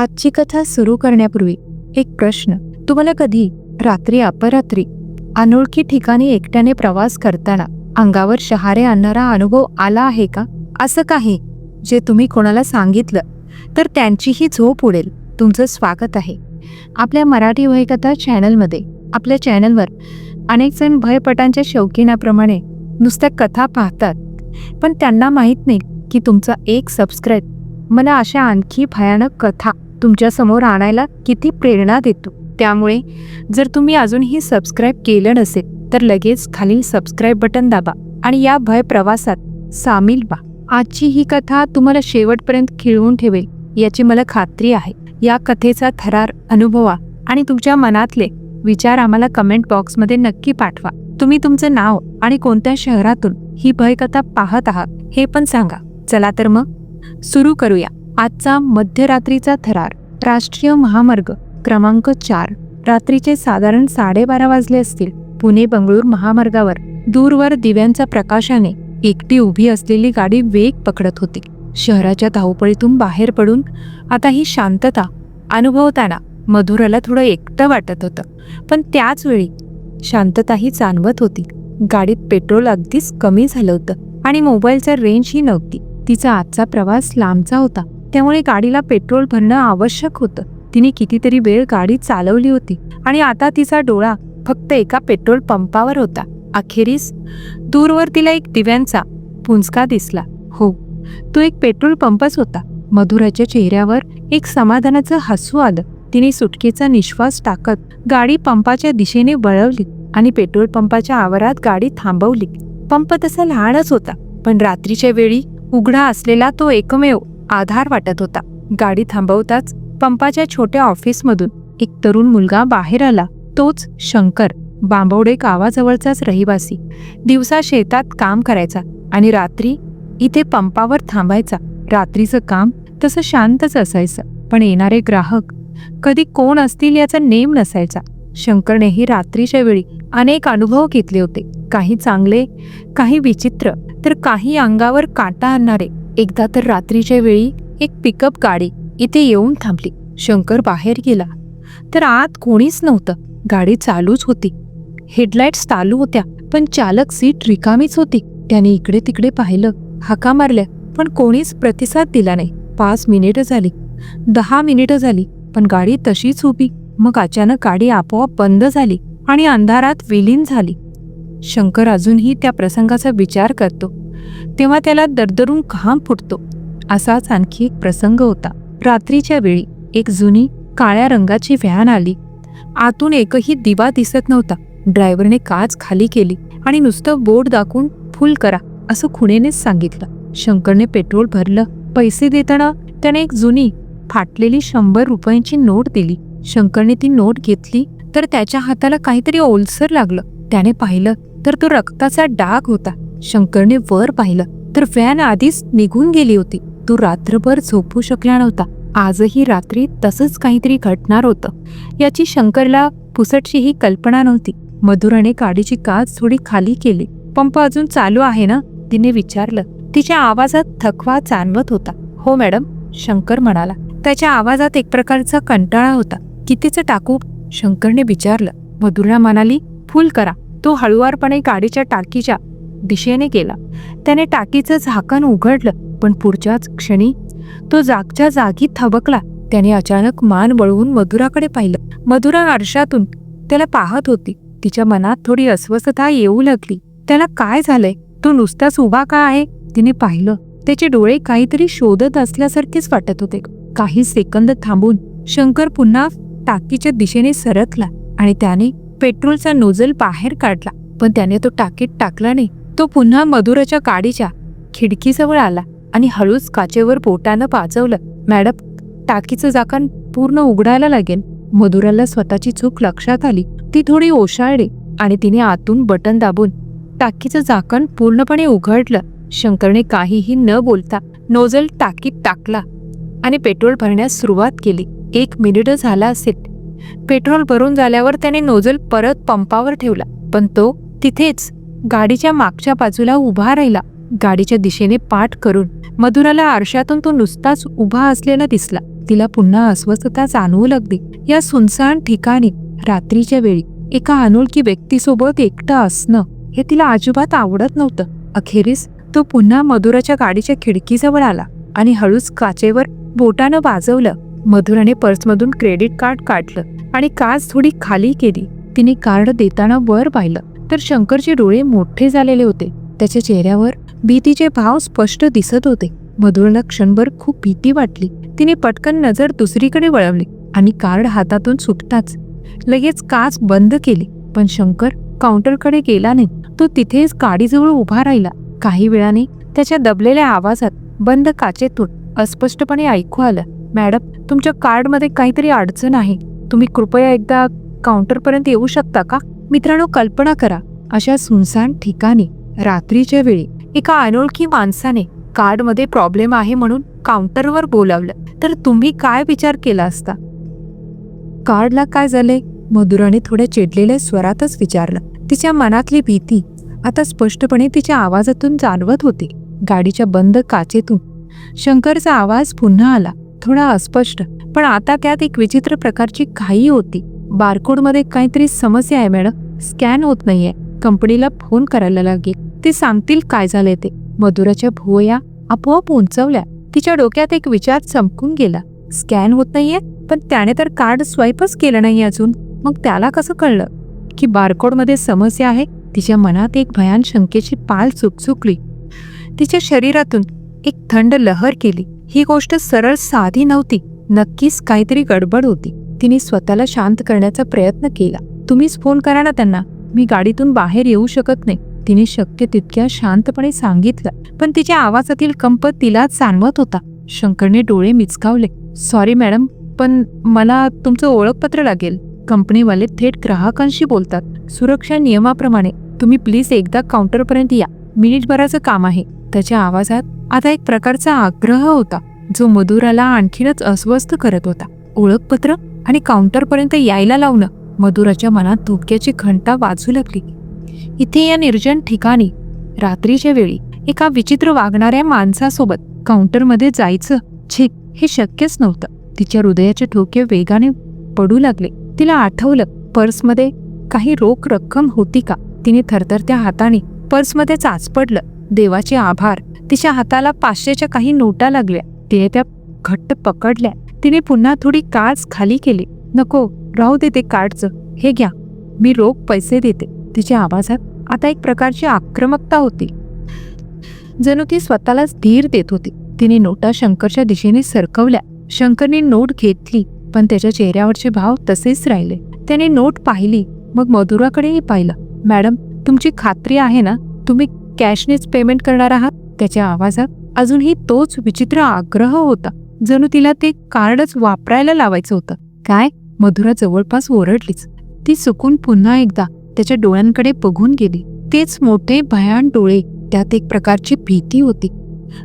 आजची कथा सुरू करण्यापूर्वी एक प्रश्न. तुम्हाला कधी रात्री अपरात्री अनोळखी ठिकाणी एकट्याने प्रवास करताना अंगावर शहारे आणणारा अनुभव आला आहे का? असं काही जे तुम्ही कोणाला सांगितलं तर त्यांचीही झोप उडेल. तुमचं स्वागत आहे. आपल्या मराठी भयकथा चॅनलमध्ये आपल्या चॅनलवर अनेक जण भयपटांच्या शौकीनाप्रमाणे नुसत्या कथा पाहतात. पण त्यांना माहीत नाही की तुमचा एक सबस्क्राईब मला अशा आणखी भयानक कथा तुमच्यासमोर आणायला किती प्रेरणा देतो. त्यामुळे जर तुम्ही अजूनही सबस्क्राईब केलं नसेल तर लगेच खालील सबस्क्राईब बटन दाबा आणि या भय प्रवासात सामील व्हा. आजची ही कथा तुम्हाला शेवटपर्यंत खिळवून ठेवेल याची मला खात्री आहे. या कथेचा थरार अनुभवा आणि तुमच्या मनातले विचार आम्हाला कमेंट बॉक्समध्ये नक्की पाठवा. तुम्ही तुमचं नाव आणि कोणत्या शहरातून ही भयकथा पाहत आहात हे पण सांगा. चला तर मग सुरू करूया. आजचा मध्यरात्रीचा थरार. राष्ट्रीय महामार्ग क्रमांक चार. रात्रीचे साधारण साडेबारा वाजले असतील. पुणे बंगळूर महामार्गावर. दूरवर दिव्यांच्या प्रकाशाने एकटी उभी असलेली गाडी वेग पकडत होती. शहराच्या धावपळीतून बाहेर पडून आता ही शांतता अनुभवताना मधुराला थोडं एकटं वाटत होतं. पण त्याच वेळी शांतताही जाणवत होती. गाडीत पेट्रोल अगदीच कमी झालं होतं आणि मोबाईलचा रेंजही नव्हती. तिचा आजचा प्रवास लांबचा होता. त्यामुळे गाडीला पेट्रोल भरणं आवश्यक होतं. तिने कितीतरी वेळ गाडी चालवली होती आणि आता तिचा डोळा फक्त एका पेट्रोल पंपावर होता. अखेरीस दूरवर तिला एक दिव्यांचा पुंजका दिसला. हो तो एक पेट्रोल पंपच होता. मधुराच्या चेहऱ्यावर एक समाधानाचं हसू आलं. तिने सुटकेचा निश्वास टाकत गाडी पंपाच्या दिशेने वळवली आणि पेट्रोल पंपाच्या आवारात गाडी थांबवली. पंप तसा लहानच होता पण रात्रीच्या वेळी उघडा असलेला तो एकमेव आधार वाटत होता. गाडी थांबवताच पंपाच्या छोट्या ऑफिसमधून एक तरुण मुलगा बाहेर आला. तोच शंकर बांबवडे गावाजवळचाच रहिवासी. दिवसा शेतात काम करायचा आणि रात्री इथे पंपावर थांबायचा. रात्रीचं काम तसं शांतच असायचं पण येणारे ग्राहक कधी कोण असतील याचा नेम नसायचा. शंकरनेही रात्रीच्या वेळी अनेक अनुभव घेतले होते. काही चांगले काही विचित्र तर काही अंगावर काटा आणणारे. एकदा तर रात्रीच्या वेळी एक पिकअप गाडी इथे येऊन थांबली. शंकर बाहेर गेला. तर आत कोणीच नव्हतं. गाडी चालूच होती. हेडलाईट्स चालू होत्या पण चालक सीट रिकामीच होती. त्याने इकडे तिकडे पाहिलं. हाका मारल्या पण कोणीच प्रतिसाद दिला नाही. पाच मिनिटं झाली. दहा मिनिटं झाली पण गाडी तशीच उभी. मग अचानक गाडी आपोआप बंद झाली आणि अंधारात विलीन झाली. शंकर अजूनही त्या प्रसंगाचा विचार करतो. तेव्हा त्याला दरदरून घाम फुटतो. असाच आणखी एक प्रसंग होता. रात्रीच्या वेळी एक जुनी काळ्या रंगाची व्हॅन आली. आतून एकही दिवा दिसत नव्हता. ड्रायव्हरने काच खाली केली आणि नुसतं बोर्ड दाखवून फुल करा असं खुणेनेच सांगितलं. शंकरने पेट्रोल भरलं. पैसे देताना त्याने एक जुनी फाटलेली शंभर रुपयांची नोट दिली. शंकरने ती नोट घेतली तर त्याच्या हाताला काहीतरी ओलसर लागलं. त्याने पाहिलं तर तो रक्ताचा डाग होता. शंकरने वर पाहिलं तर व्हॅन आधीच निघून गेली होती. तो रात्रभर झोपू शकला नव्हता. आजही रात्री तसंच काहीतरी घडणार होतं. याची शंकरला पुसटशीही कल्पना नव्हती. मधुराने गाडीची काच थोडी खाली केली. पंप अजून चालू आहे ना? तिने विचारलं. तिच्या आवाजात थकवा जाणवत होता. हो मॅडम शंकर म्हणाला. त्याच्या आवाजात एक प्रकारचा कंटाळा होता. कितीचं टाकू? शंकरने विचारलं. मधुरा म्हणाली फुल करा. तो हळुवारपणे गाडीच्या टाकीच्या दिशेने गेला. त्याने टाकीचं झाकण उघडलं पण पुढच्याच क्षणी तो जागच्या जागी थबकला. त्याने अचानक मान वळवून मधुराकडे पाहिलं. मधुरा आरशातून त्याला पाहत होती. तिच्या मनात थोडी अस्वस्थता येऊ लागली. त्याला काय झालंय? तो नुसताच उभा का आहे? तिने पाहिलं त्याचे डोळे काहीतरी शोधत असल्यासारखेच वाटत होते. काही सेकंद थांबून शंकर पुन्हा टाकीच्या दिशेने सरकला आणि त्याने पेट्रोलचा नोझल बाहेर काढला. पण त्याने तो टाकीत टाकला नाही. तो पुन्हा मधुराच्या गाडीच्या खिडकीजवळ आला आणि हळूच काचेवर पोटानं पाजवलं मॅडम टाकीचं झाकण पूर्ण उघडायला लागेल मधुराला स्वतःची चूक लक्षात आली. ती थोडी ओशाळली आणि तिने आतून बटन दाबून टाकीचं झाकण पूर्णपणे उघडलं. शंकरने काहीही न बोलता नोझल टाकीत टाकला आणि पेट्रोल भरण्यास सुरुवात केली. एक मिनिट झाला असेल. पेट्रोल भरून झाल्यावर त्याने नोझल परत पंपावर ठेवला. पण तो तिथेच गाडीच्या मागच्या बाजूला उभा राहिला. गाडीच्या दिशेने पाठ करून मधुराला आरशातून तो नुसताच उभा असलेला दिसला. तिला पुन्हा अस्वस्थता जाणवू लागली. या सुनसान ठिकाणी रात्रीच्या वेळी एका अनोळखी व्यक्तीसोबत एकटं असणं हे तिला अजिबात आवडत नव्हतं. अखेरीस तो पुन्हा मधुराच्या गाडीच्या खिडकीजवळ आला आणि हळूच काचेवर बोटानं वाजवलं. मधुराने पर्समधून क्रेडिट कार्ड काढलं आणि काच थोडी खाली केली. तिने कार्ड देताना वर पाहिलं. तर शंकरचे डोळे मोठे झालेले होते. त्याच्या चेहऱ्यावर भीतीचे भाव स्पष्ट दिसत होते. मधुरला क्षणभर खूप भीती वाटली. तिने पटकन नजर दुसरीकडे वळवली आणि कार्ड हातातून सुटताच लगेच काच बंद केली. पण शंकर काउंटरकडे गेला नाही. तो तिथेच काडीजवळ उभा राहिला. काही वेळाने त्याच्या दबलेल्या आवाजात बंद काचेतून अस्पष्टपणे ऐकू आलं मॅडम तुमच्या कार्डमध्ये काहीतरी अडचण आहे. तुम्ही कृपया एकदा काउंटरपर्यंत येऊ शकता का? मित्रांनो कल्पना करा अशा सुनसान ठिकाणी रात्रीच्या वेळी एका अनोळखी माणसाने कार्डमध्ये प्रॉब्लेम आहे म्हणून काउंटरवर बोलावलं. तर तुम्ही काय विचार केला असता? कार्डला काय झाले मधुराने थोड्या चिडलेल्या स्वरातच विचारलं. तिच्या मनातली भीती आता स्पष्टपणे तिच्या आवाजातून जाणवत होती. गाडीच्या बंद काचेतून शंकरचा आवाज पुन्हा आला थोडा अस्पष्ट पण आता त्यात एक विचित्र प्रकारची घाई होती. बारकोडमध्ये काहीतरी समस्या आहे मॅडम. स्कॅन होत नाहीये. कंपनीला फोन करायला लागेल. ते सांगतील काय झालंय ते. मधुराच्या भुवया आपोआप उंचवल्या. तिच्या डोक्यात एक विचार चमकून गेला. स्कॅन होत नाहीये पण त्याने तर कार्ड स्वाईपच केलं नाही अजून. मग त्याला कसं कळलं? की बारकोडमध्ये समस्या आहे? तिच्या मनात एक भयान शंकेची पाल चुकचुकली. तिच्या शरीरातून एक थंड लहर केली. ही गोष्ट सरळ साधी नव्हती. नक्कीच काहीतरी गडबड होती. तिने स्वतःला शांत करण्याचा प्रयत्न केला. तुम्हीच फोन करा ना त्यांना. मी गाडीतून बाहेर येऊ शकत नाही. तिने शक्य तितक्या शांतपणे सांगितलं. पण तिच्या आवाजातील कंप तिलाच जाणवत होता. शंकरने डोळे मिचकावले. सॉरी मॅडम पण मला तुमचं ओळखपत्र लागेल. कंपनीवाले थेट ग्राहकांशी बोलतात. सुरक्षा नियमाप्रमाणे तुम्ही प्लीज एकदा काउंटरपर्यंत या. मिनिटभराचं काम आहे. त्याच्या आवाजात आता एक प्रकारचा आग्रह होता जो मधुराला आणखीनच अस्वस्थ करत होता. ओळखपत्र? आणि काउंटरपर्यंत यायला लावणं मधुराच्या मनात धोक्याची घंटा वाजू लागली. इथे या निर्जन ठिकाणी रात्रीच्या वेळी एका विचित्र वागणाऱ्या माणसासोबत काउंटरमध्ये जायचं छे हे शक्यच नव्हतं. तिच्या हृदयाचे ठोके वेगाने पडू लागले. तिला आठवलं पर्समध्ये काही रोख रक्कम होती का? तिने थरथरत्या हाताने पर्समध्ये चाचपडलं. देवाचे आभार. तिच्या हाताला पाचशेच्या काही नोटा लागल्या. तिने त्या घट्ट पकडल्या. तिने पुन्हा थोडी काच खाली केली. नको राहू दे ते कार्डचं हे घ्या. मी रोख पैसे देते. तिच्या आवाजात आता एक प्रकारची आक्रमकता होती. जणू ती स्वतःलाच धीर देत होती. तिने नोटा शंकरच्या दिशेने सरकवल्या. शंकरने नोट घेतली पण त्याच्या चेहऱ्यावरचे भाव तसेच राहिले. त्याने नोट पाहिली मग मधुराकडेही पाहिलं. मॅडम तुमची खात्री आहे ना? तुम्ही कॅशनेच पेमेंट करणार आहात? त्याच्या आवाजात अजूनही तोच विचित्र आग्रह होता. जणू तिला ते कार्डच वापरायला लावायचं होतं. काय? मधुरा जवळपास ओरडलीच. ती चुकून पुन्हा एकदा त्याच्या डोळ्यांकडे बघून गेली. तेच मोठे भयान डोळे. त्यात एक प्रकारची भीती होती.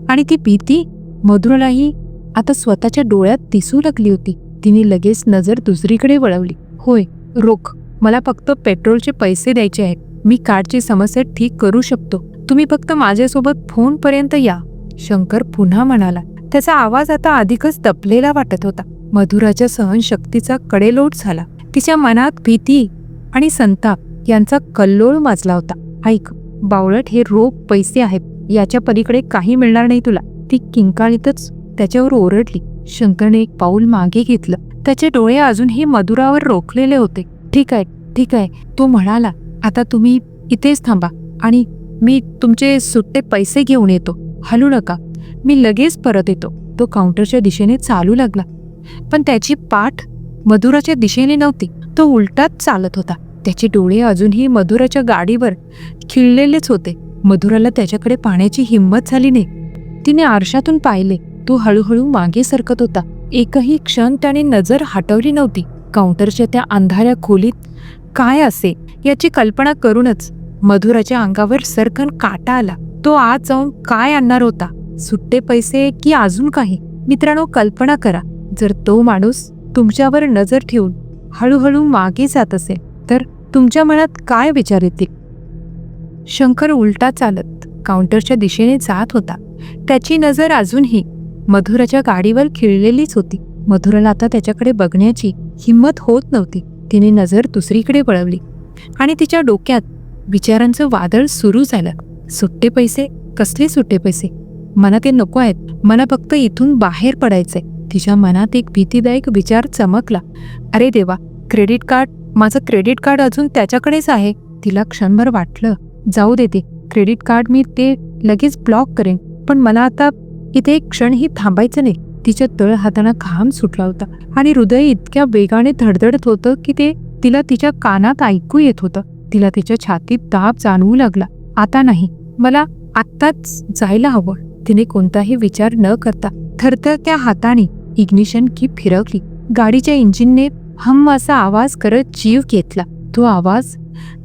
आणि ती भीती मधुरालाही आता स्वतःच्या डोळ्यात दिसू लागली होती. तिने लगेच नजर दुसरीकडे वळवली. होय रोख. मला फक्त पेट्रोलचे पैसे द्यायचे आहेत. मी कार्डची समस्या ठीक करू शकतो. तुम्ही फक्त माझ्यासोबत फोनपर्यंत या. शंकर पुन्हा म्हणाला. त्याचा आवाज आता अधिकच दपलेला वाटत होता. मधुराच्या सहनशक्तीचा कडेलोट झाला. तिच्या मनात भीती आणि संताप यांचा कल्लोळ माजला होता. ऐक बावळट हे रोख पैसे आहेत. याच्या पलीकडे काही मिळणार नाही तुला. ती किंकाळीतच त्याच्यावर ओरडली. शंकरने एक पाऊल मागे घेतलं. त्याचे डोळे अजूनही मधुरावर रोखलेले होते. ठीक आहे ठीक आहे. तो म्हणाला आता तुम्ही इथेच थांबा आणि मी तुमचे सुट्टे पैसे घेऊन येतो. हलू नका. मी लगेच परत येतो. तो काउंटरच्या दिशेने चालू लागला. पण त्याची पाठ मधुराच्या दिशेने नव्हती. तो उलटाच चालत होता. त्याचे डोळे अजूनही मधुराच्या गाडीवर खिळलेलेच होते. मधुराला त्याच्याकडे पाहण्याची हिंमत झाली नाही. तिने आरशातून पाहिले. तो हळूहळू मागे सरकत होता. एकही क्षण त्याने नजर हटवली नव्हती. काउंटरच्या त्या अंधाऱ्या खोलीत काय असे याची कल्पना करूनच मधुराच्या अंगावर सरकन काटा आला. तो आत जाऊन काय आणणार होता? सुट्टे पैसे की अजून काही? मित्रांनो कल्पना करा जर तो माणूस तुमच्यावर नजर ठेवून हळूहळू मागे जात असेल तर तुमच्या मनात काय विचार येतील? शंकर उलटा चालत काउंटरच्या दिशेने जात होता. त्याची नजर अजूनही मधुराच्या गाडीवर खिळलेलीच होती. मधुराला आता त्याच्याकडे बघण्याची हिंमत होत नव्हती. तिने नजर दुसरीकडे वळवली आणि तिच्या डोक्यात विचारांचं वादळ सुरू झालं. सुट्टे पैसे? कसले सुट्टे पैसे? मला ते नको आहेत. मला फक्त इथून बाहेर पडायचंय. तिच्या मनात एक भीतीदायक विचार चमकला. अरे देवा क्रेडिट कार्ड? माझं क्रेडिट कार्ड अजून त्याच्याकडेच आहे. तिला क्षणभर वाटलं. जाऊ देते क्रेडिट कार्ड मी ते लगेच ब्लॉक करेन. पण मला आता इथे एक क्षणही थांबायचं नाही. तिच्या तळ हाताना घाम सुटला होता. आणि हृदय इतक्या वेगाने धडधडत होतं की ते तिला तिच्या कानात ऐकू येत होतं. तिला तिच्या छातीत दाब जाणवू लागला. आता नाही. मला आत्ताच जायला हवं. तिने कोणताही विचार न करता थरथरत्या हाताने इग्निशन की फिरवली. गाडीच्या इंजिनने हम असा आवाज करत जीव घेतला. तो आवाज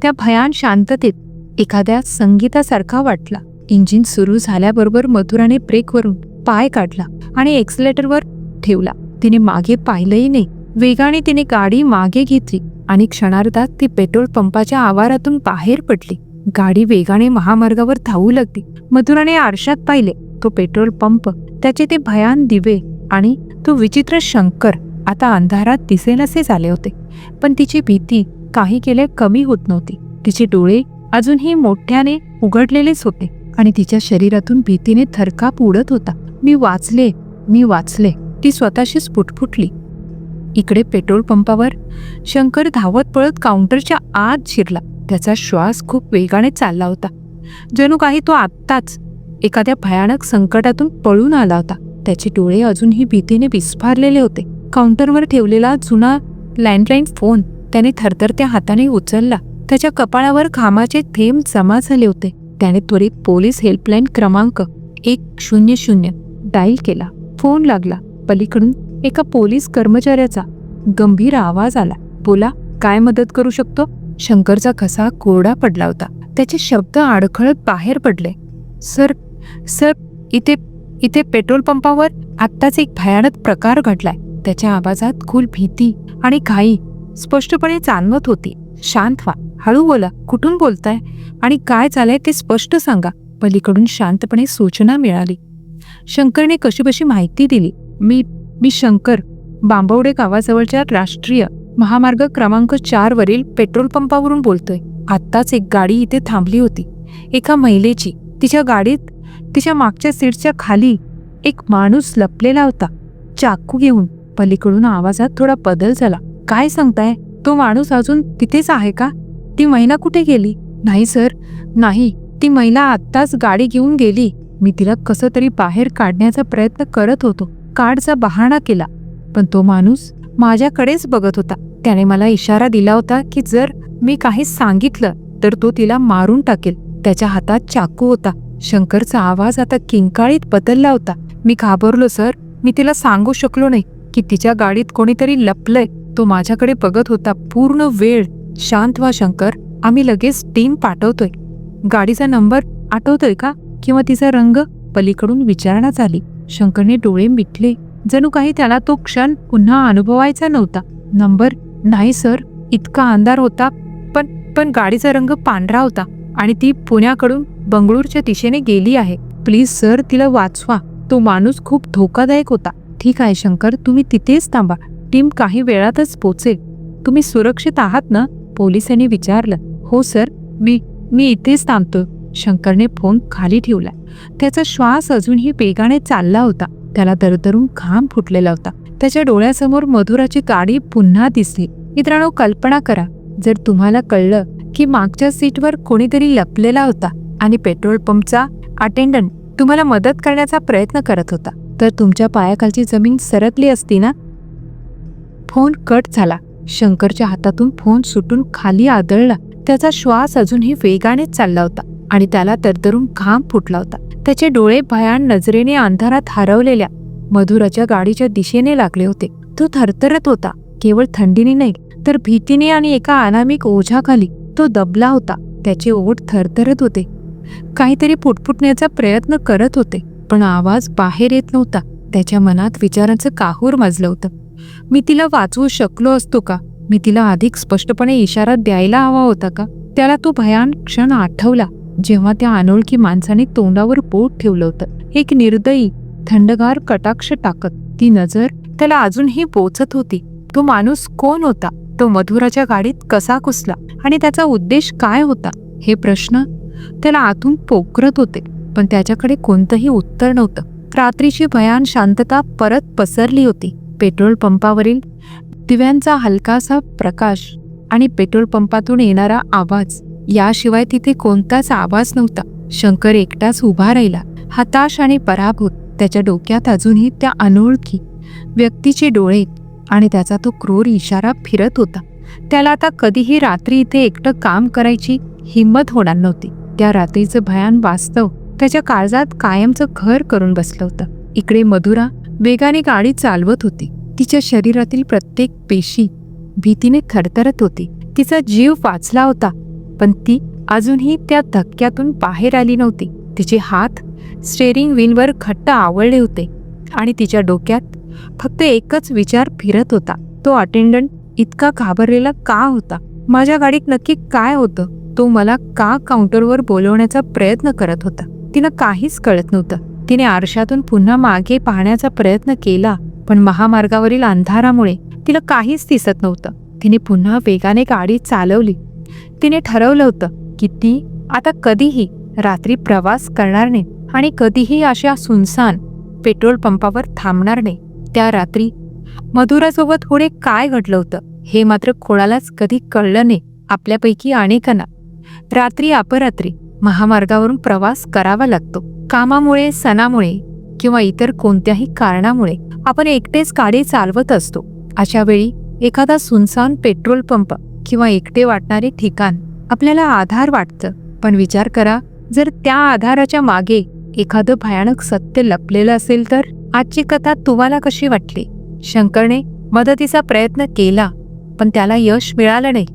त्या भयान शांततेत एखाद्या संगीतासारखा वाटला. इंजिन सुरू झाल्याबरोबर मथुराने ब्रेकवरून पाय काढला आणि एक्सलेटरवर ठेवला. तिने मागे पाहिलंही नाही. वेगाने तिने गाडी मागे घेतली आणि क्षणार्धात ती पेट्रोल पंपाच्या आवारातून बाहेर पडली. गाडी वेगाने महामार्गावर धावू लागली. मथुराने आरशात पाहिले. तो पेट्रोल पंप त्याचे ते भयान दिवे आणि तो विचित्र शंकर आता अंधारात दिसेनसे झाले होते. पण तिची भीती काही केले कमी होत नव्हती. तिचे डोळे अजूनही मोठ्याने उघडलेलेच होते आणि तिच्या शरीरातून भीतीने थरकाप उडत होता. मी वाचले मी वाचले ती स्वतःशीच फुटफुटली इकडे पेट्रोल पंपावर शंकर धावत पळत काउंटरच्या आत शिरला. त्याचा श्वास खूप वेगाने चालला होता. जणू काही तो आत्ताच एखाद्या भयानक संकटातून पळून आला होता. त्याचे डोळे अजूनही भीतीने विस्फारलेले होते. काउंटरवर ठेवलेला जुना लँडलाईन फोन त्याने थरथरत्या हाताने उचलला. त्याच्या कपाळावर घामाचे थेंब जमा झाले होते. त्याने त्वरित पोलीस हेल्पलाईन क्रमांक एक शून्य शून्य डायल केला. फोन लागला. पलीकडून एका पोलीस कर्मचाऱ्याचा गंभीर आवाज आला. बोला काय मदत करू शकतो? शंकरचा घसा कोरडा पडला होता. त्याचे शब्द अडखळत बाहेर पडले. सर सर इथे इथे पेट्रोल पंपावर आत्ताच एक भयानक प्रकार घडलाय. त्याच्या आवाजात खूल भीती आणि घाई स्पष्टपणे जाणवत होती. शांत व्हा. हळू बोला. कुठून बोलताय? आणि काय झालंय ते स्पष्ट सांगा. पलीकडून शांतपणे सूचना मिळाली. शंकरने कशीबशी माहिती दिली. मी मी शंकर बांबवडे गावाजवळच्या राष्ट्रीय महामार्ग क्रमांक चार वरील पेट्रोल पंपावरून बोलतोय. आत्ताच एक गाडी इथे थांबली होती. एका महिलेची. तिच्या गाडीत तिच्या मागच्या सीटच्या खाली एक माणूस लपलेला होता. चाकू घेऊन पलीकडून आवाजात थोडा बदल झाला. काय सांगताय? तो माणूस अजून तिथेच आहे का? ती महिला कुठे गेली? नाही सर. नाही. ती महिला आत्ताच गाडी घेऊन गेली. मी तिला कसं तरी बाहेर काढण्याचा प्रयत्न करत होतो. कार्डचा बहाणा केला. पण तो माणूस माझ्याकडेच बघत होता. त्याने मला इशारा दिला होता की जर मी काही सांगितलं तर तो तिला मारून टाकेल. त्याच्या हातात चाकू होता. शंकरचा आवाज आता किंकाळीत बदलला होता. मी घाबरलो सर. मी तिला सांगू शकलो नाही की तिच्या गाडीत कोणीतरी लपलंय. तो माझ्याकडे बघत होता पूर्ण वेळ. शांत व्हा शंकर. आम्ही लगेच टीम पाठवतोय. गाडीचा नंबर आठवतोय का? किंवा तिचा रंग? पलीकडून विचारणा झाली शंकरने डोळे मिटले. जणू काही त्याला तो क्षण पुन्हा अनुभवायचा नव्हता. नंबर? नाही सर. इतका अंधार होता. पण पण गाडीचा रंग पांढरा होता आणि ती पुण्याकडून बंगळूरच्या दिशेने गेली आहे. प्लीज सर तिला वाचवा. तो माणूस खूप धोकादायक होता. ठीक आहे शंकर तुम्ही तिथेच थांबा. टीम काही वेळातच पोचेल. तुम्ही सुरक्षित आहात ना? पोलिसांनी विचारलं. हो सर. मी मी इथेच थांबतो शंकरने फोन खाली ठेवला. त्याचा श्वास अजूनही वेगाने चालला होता. त्याला दरदरून घाम फुटलेला होता. त्याच्या डोळ्यासमोर मधुराची गाडी पुन्हा दिसली. मित्रांनो कल्पना करा. जर तुम्हाला कळलं की मागच्या सीटवर कोणीतरी लपलेला होता आणि पेट्रोल पंपचा अटेंडंट तुम्हाला मदत करण्याचा प्रयत्न करत होता. तर तुमच्या पायाखालची जमीन सरकली असती ना? फोन कट झाला. शंकरच्या हातातून फोन सुटून खाली आदळला. त्याचा श्वास अजूनही वेगानेच चालला होता आणि त्याला तरतरून घाम फुटला होता. त्याचे डोळे भयान नजरेने अंधारात हरवलेल्या मधुराच्या गाडीच्या दिशेने लागले होते. तो थरथरत होता. केवळ थंडीने नाही तर भीतीने आणि एका अनामिक ओझ्याखाली तो दबला होता. त्याचे ओठ थरथरत होते. काहीतरी पुटपुटण्याचा प्रयत्न करत होते पण आवाज बाहेर येत नव्हता. त्याच्या मनात विचारांचं काहूर माजलं होतं. मी तिला वाचवू शकलो असतो का? मी तिला अधिक स्पष्टपणे इशारा द्यायला हवा होता का? त्याला तो भयान क्षण आठवला जेव्हा त्या अनोळखी माणसाने तोंडावर बोट ठेवलं होतं. एक निर्दयी थंडगार कटाक्ष टाकत ती नजर त्याला अजूनही पोचत होती. तो माणूस कोण होता? तो मधुराच्या गाडीत कसा घुसला? आणि त्याचा उद्देश काय होता? हे प्रश्न त्याला आतून पोखरत होते पण त्याच्याकडे कोणतंही उत्तर नव्हतं. रात्रीची भयान शांतता परत पसरली होती. पेट्रोल पंपावरील दिव्यांचा हलकासा प्रकाश आणि पेट्रोल पंपातून येणारा आवाज याशिवाय तिथे कोणताच आवाज नव्हता. शंकर एकटाच उभा राहिला हताश आणि पराभूत. त्याच्या डोक्यात अजूनही त्या अनोळखी व्यक्तीचे डोळे आणि त्याचा तो क्रूर इशारा फिरत होता. त्याला आता कधीही रात्री इथे एकटं काम करायची हिंमत होणार नव्हती. त्या रात्रीचं भयान वास्तव त्याच्या काळजात कायमचं घर करून बसलं होतं. इकडे मधुरा वेगाने गाडी चालवत होती. तिच्या शरीरातील प्रत्येक पेशी भीतीने थरथरत होती. तिचा जीव वाचला होता पण ती अजूनही त्या धक्क्यातून बाहेर आली नव्हती. तिचे हात स्टेरिंग व्हीलवर घट्ट आवळले होते आणि तिच्या डोक्यात फक्त एकच विचार फिरत होता. तो अटेंडंट इतका घाबरलेला का होता? माझ्या गाडीत नक्की काय होतं? तो मला का काउंटरवर बोलवण्याचा प्रयत्न करत होता? तिनं काहीच कळत नव्हतं. तिने आरशातून पुन्हा मागे पाहण्याचा प्रयत्न केला पण महामार्गावरील अंधारामुळे तिला काहीच दिसत नव्हतं. तिने पुन्हा वेगाने गाडी चालवली. तिने ठरवलं होतं की ती आता कधीही रात्री प्रवास करणार नाही आणि कधीही अशा सुनसान पेट्रोल पंपावर थांबणार नाही. त्या रात्री मधुरासोबत पुढे काय घडलं होतं हे मात्र कोणालाच कधी कळलं नाही. आपल्यापैकी अनेकांना रात्री अपरात्री महामार्गावरून प्रवास करावा लागतो. कामामुळे सणामुळे किंवा इतर कोणत्याही कारणामुळे आपण एकटेच गाडी चालवत असतो. अशा वेळी एखादा सुनसान पेट्रोल पंप किंवा एकटे वाटणारे ठिकाण आपल्याला आधार वाटतं. पण विचार करा जर त्या आधाराच्या मागे एखादं भयानक सत्य लपलेलं असेल तर आजची कथा तुम्हाला कशी वाटली? शंकरने मदतीचा प्रयत्न केला पण त्याला यश मिळालं नाही.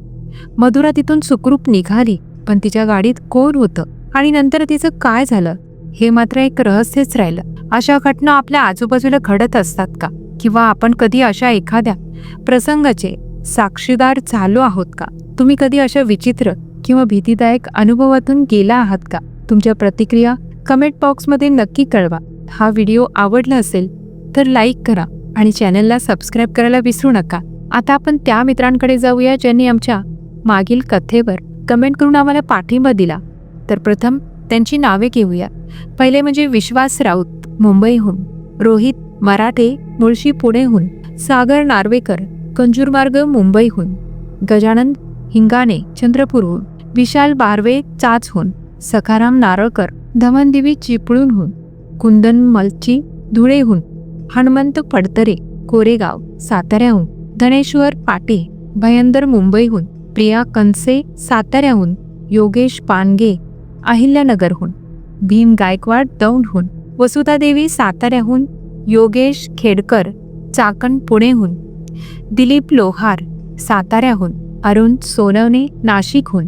मधुरा तिथून सुखरूप निघाली. पण तिच्या गाडीत कोण होतं? आणि नंतर तिचं काय झालं? हे मात्र एक रहस्यच राहिलं. अशा घटना आपल्या आजूबाजूला घडत असतात का? किंवा आपण कधी अशा एखाद्या प्रसंगाचे साक्षीदार झालो आहोत का? तुम्ही कधी अशा विचित्र किंवा भीतीदायक अनुभवातून गेला आहात का? तुमच्या प्रतिक्रिया कमेंट बॉक्समध्ये नक्की कळवा. हा व्हिडिओ आवडला असेल तर लाईक करा आणि चॅनलला सबस्क्राईब करायला विसरू नका. आता आपण त्या मित्रांकडे जाऊया ज्यांनी आमच्या मागील कथेवर कमेंट करून आम्हाला पाठिंबा दिला. तर प्रथम त्यांची नावे घेऊया. पहिले म्हणजे विश्वास राऊत मुंबईहून. रोहित मराठे मुळशी पुणेहून. सागर नार्वेकर कंजूरमार्ग मुंबईहून. गजानन हिंगाणे चंद्रपूरहून. विशाल बारवे चाचहून. सखाराम नारळकर धमनदेवी चिपळूणहून. कुंदन मलची धुळेहून. हनुमंत फडतरे कोरेगाव साताऱ्याहून. धनेश्वर पाटे भयंदर मुंबईहून. प्रिया कंसे साताऱ्याहून योगेश पानगे अहिल्यानगरहून भीम गायकवाड दौंडहून वसुधादेवी साताऱ्याहून योगेश खेडकर चाकण पुणेहून दिलीप लोहार साताऱ्याहून अरुण सोनवणे नाशिकहून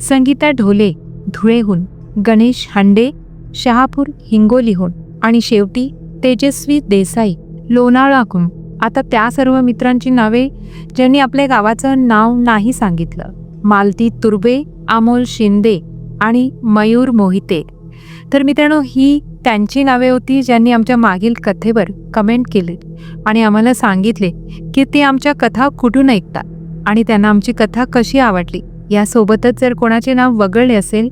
संगीता ढोले धुळेहून गणेश हांडे शहापूर हिंगोलीहून आणि शेवटी तेजस्वी देसाई लोणावळाहून आता त्या सर्व मित्रांची नावे ज्यांनी आपल्या गावाचं नाव नाही सांगितलं. मालती तुर्बे अमोल शिंदे आणि मयूर मोहिते. तर मित्रांनो ही त्यांची नावे होती ज्यांनी आमच्या मागील कथेवर कमेंट केले आणि आम्हाला सांगितले की ते आमच्या कथा कुठून ऐकतात आणि त्यांना आमची कथा कशी आवडली यासोबतच जर कोणाचे नाव वगळले असेल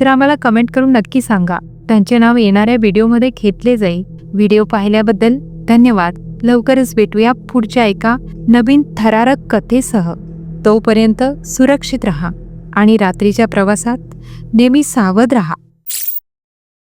तर आम्हाला कमेंट करून नक्की सांगा. त्यांचे नाव येणाऱ्या व्हिडिओमध्ये घेतले जाईल. व्हिडिओ पाहिल्याबद्दल धन्यवाद. लवकरच भेटूया पुढच्या एका नवीन थरारक कथेसह. तोपर्यंत सुरक्षित रहा आणि रात्रीच्या प्रवासात नेहमी सावध रहा.